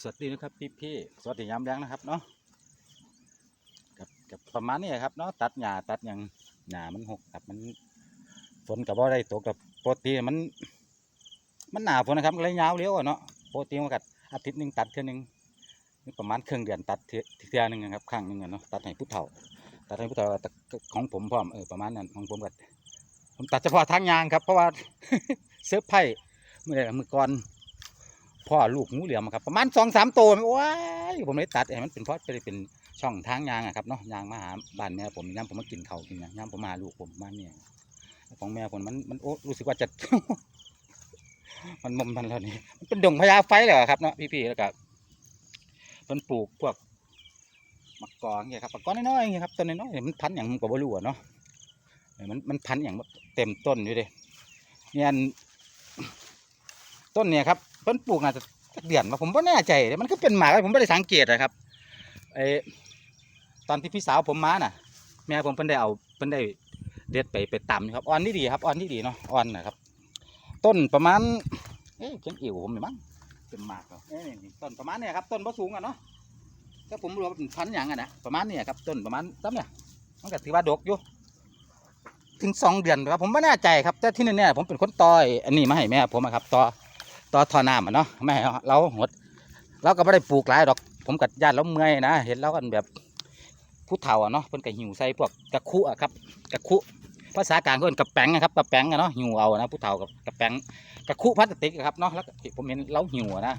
สวัสดีนะครับพี่พี่สวัสดียามแรงนะครับเนาะกับกับประมาณนี้ครับเนาะตัดหญ้าตัดหยังหญ้ามันหกครับมันฝนกับว่าได้ตกกับปกติมัน มันหนาฝนนะครับก็เลยยาวเลี้ยวอะเนาะปกติมันกัดอาทิตย์หนึ่งตัดเท่อหนึงนี่ประมาณครึ่งเดือนตัดเทื่อเทื่อหนึงนครับครั้งหนึงเนาะตัดให้ผู้เฒ่า ตัดให้ผู้เฒ่าของผมพร้อมเออประมาณนั้นของผมกัดผมตัดเฉพาะทางยางครับ เพราะว่าเสื้อร์ไผ่เมื่อไหร่มือก่อน พ่อลูกงูเหลือมครับประมาณสองสามตัวว้ายผมเลยตัดให้มันเป็นเพราะจะได้เป็นช่องทางยางอะครับเนาะยางมาหาบ้านแม่ผมย่ามผมมากินเขากินหยังย่ามผมมาลูกผมมาเนี่ยของแม่ผมมันมันโอ้รู้สึกว่าจะ มันมอมมันแล้วนี่มันเป็นดงพญาไฟเลยอครับเนาะพี่ๆแล้วก็เพิ่นปลูกพวกมะกอกเนี่ยครับมะกอกน้อยๆอย่างเงี้ยครับต้นน้อยๆมันพันอย่างมันกบ่รู้อะเนาะมันมันพันอย่างเต็มต้นอยู่เด้เนี่ยอันต้นเนี่ยครับ เพิ่นปลูกน่าจะเดือนมาผมก็แน่ใจเลยมันก็เป็นหมากผมไม่ได้สังเกตนะครับไอตอนที่พี่สาวผมมาน่ะ แม่ผมเพิ่นได้เอาเพิ่นได้เด็ดไปไปต่ำครับอ่อนนี่ดีครับอ่อนนี่ดีเนาะอ่อนนะครับ ต้นประมาณเอ๊ะเขียงอิ๋วผมนี่มั้งเป็นหมากเหรอต้นประมาณเนี้ครับต้นบ่สูงอะเนาะถ้าผมรว่าเป็นพันธุ์หยังอะนะประมาณเนี้ครับต้นประมาณตั้มเนี่ยมันก็ถือว่าดกอยู่ถึงสองเดือนครับผมไม่แน่ใจครับแต่ที่นี่เนี่ยผมเป็นคนต่อยอันนี้มาให้แม่ผมอะครับต่อ ต่อท่อน้ำอะเนาะไม่ให้เราหดเราก็ไม่ได้ปลูกหลายดอก ผมกับญาติเราเมื่อยนะเห็นเรากันแบบผู้เฒ่าอะเนาะเพิ่นก็หิวใส่พวกกระคุอะครับกระคุภาษากลางก็เป็นกระแป้งนะครับกระแป้งอะเนาะหิวเอานะผู้เฒ่ากับกระแป้งกระคุพลาสติกอะครับเนาะแล้วผมเห็นเราหิวนะ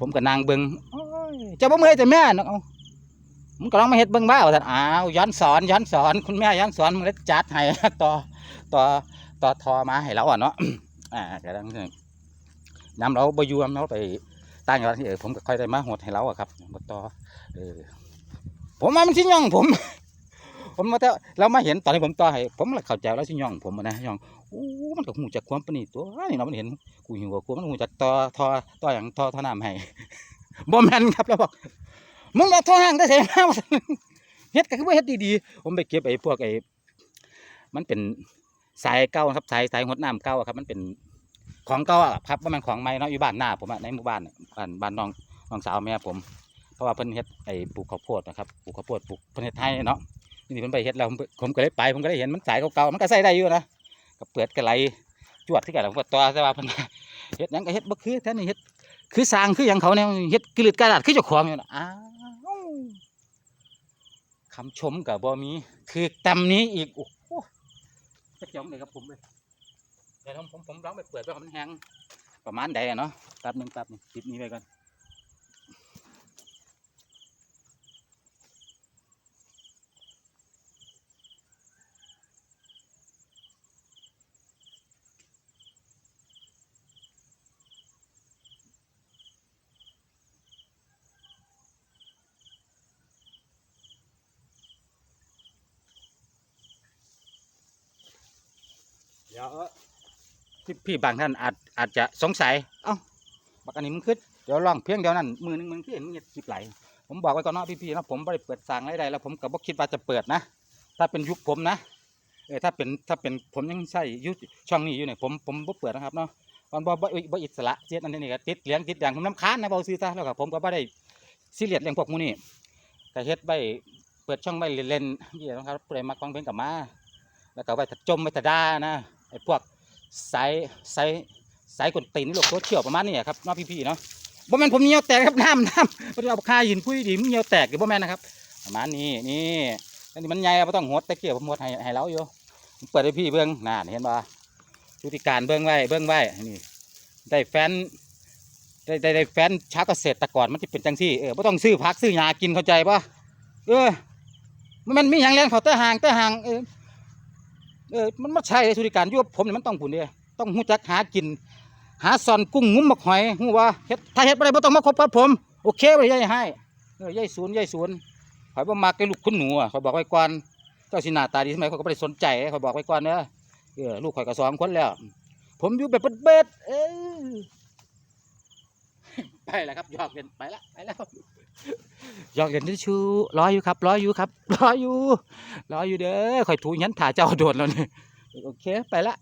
ผมก็นางเบิงโอ้ยเจะบ่เมื่อยแต่แม่เนาะมึงก็ลองมาเฮ็ดเบิ่งบ้าวท่านอ้าวย้อนสอนย้อนสอนคุณแม่ย้อนสอนมึงเลยจัดให้ต่อต่อต่อทอมาให้เราอะเนาะอ่าก็ดัง น้ำเราบอยูน้ำเราไปตั้งอยู่ที่เออผมก็ค่อยได้มาหดให้เราอะครับบต่อเออผมมามันชิย่องผม ผมมาแต่เรามาเห็นตอนที่ผมต่อให้ผมเลยเข้าใจแล้วชิย่องผมอะนะย่องโอ้มันก็หูจักความปนีตัวนี่เนามันเห็นกูหิวกูมันหูจักต่อทอต่ออย่างทอทอน้ำให้บ่แมนครับแล้วบอกมึงเอาท่อห่างได้เสียมาว่าซั่นเฮ็ดก็คือว่าเฮ็ดดีๆผมไปเก็บไอ้พวกไอ้มันเป็นสายเก่าครับสายสายหดน้ำเก่าอะครับ มันเป็น ของเก่าอะครับว่ามันของใหม่เนาะอยู่บ้านหน้าผมอะในหมู่บ้านบ้านบ้านน้องน้องสาวแม่ผม เพราะว่าเพิ่นเฮ็ดไอ้ปลูกข้าวโพดนะครับปลูกข้าวโพดปลูกเพิ่นเฮ็ดไทยเนาะนี่เพิ่นไปเฮ็ดแล้วผมก็เลยไปผมก็ได้เห็นมันสายเก่าๆมันก็ใส่ได้อยู่นะก็เปิดกระไหลจวดที่กันผมก็ต่อแต่ว่าเพิ่นเฮ็ดหยังก็เฮ็ดบ่คือแท้นี่เฮ็ดคือสร้างคือหยังเขาเนี่ยเฮ็ดกลืดกระดาษคือเจ้าของอยู่นะอ้าวคำชมก็บ่มีคือตำนี้อีกโอ้โหจะจองเลยครับผมเลย ดี๋ยวผมผมผมร้องไปเปิดไว้ให้มันแห้งประมาณใดอะเนาะแป๊บหนึงแป๊บหนึงปิดนี้ไปก่อนเดี๋ยว พี่พี่บางท่านอาจอาจจะสงสัย เอ้าบักอันนี้มันขึ้นเดี๋ยวลองเพียงเดียวนั้นมือหนึงมึงที่เห็นมึงเห็นคลิปไหลผมบอกไว้ก่อนเนาะพี่ๆนะผมไม่ได้เปิดสั่งอะไรใดแล้ว ผมก็บ่คิดว่าจะเปิดนะ ถ้าเป็นยุคผมนะเออถ้าเป็นถ้าเป็นผมยังใช้ยุคช่องนี้อยู่เนี่ยผมผมบ่เปิดนะครับเนาะมันบ่บ่บ่อิสระเสียอันนี้นี่ก็ติดเลี้ยงติดอย่างผมน้ำค้านนะเบาซื้อซะแล้วก็ผมก็บ่ได้ซีเรียสเรื่องพวกมูนี่ก็เฮ็ดไว้เปิดช่องไว้เล่นๆนี่นะครับผู้ใดมาฟังเพลงกับมา แล้วก็ไว้จมไว้ถ้าด่านะไอ้พวก สายสายสายกดตีนนี่โลกโซเชียลประมาณนี้ครับเนาะพี่ๆเนาะบ่แม่นผมเนียวแตกครับน้ำน้ำบ่ได้เอาคาหินพุ้ยดิมเนียวแตกหรือบ่แม่นนะครับประมาณนี้นี่อันนี้มันใหญ่บ่ต้องหดแต่เกี่ยวผมหดให้ให้เราอยู่เปิดให้พี่เบิ่งน่าเห็นบ่ชุติการเบิ่งไว้เบิ่งไว้นี่ได้แฟนได้ได้ได้แฟนชาวเกษตรกรมันจะเป็นจังซี่เออบ่ต้องซื้อผักซื้อหญ้ากินเข้าใจป่ะเออมันมีหยังแรงเขาแต่ห่างแต่ห่างเออ เออมันไม่ใช่ธุรการยุบผมเนี่ยมันต้องผุนเดียต้องหูจักหากิน หาซอนกุ้งงุ้มมักหอยหูว่าเฮ็ดถ้าเฮ็ดบ่ได้บ่ต้องมาคบกับผม โอเคบ่ได้ยายให้เออยายศูนย์ยายศูนย์ข่อยบ่มักไอ้ลูกคุณหนูอะข่อยบอกไว้ก่อนเจ้าสิหน้าตาดีทำไมเข่อยก็บ่ได้สนใจข่อยบอกไว้ก่อนเด้อเออลูกข่อยก็สองคนแล้ว ผมอยู่แบบเบ็ดเออไปแล้วครับหยอกเล่นไปละไปแล้ว หยอกเล่นที่ชูรออยู่ครับรอยอยู่ครับรอยอยู่รอยอยู่เด้อคอยถูยันถ่าเจ้าโดดแล้วนี่โอเคไปละ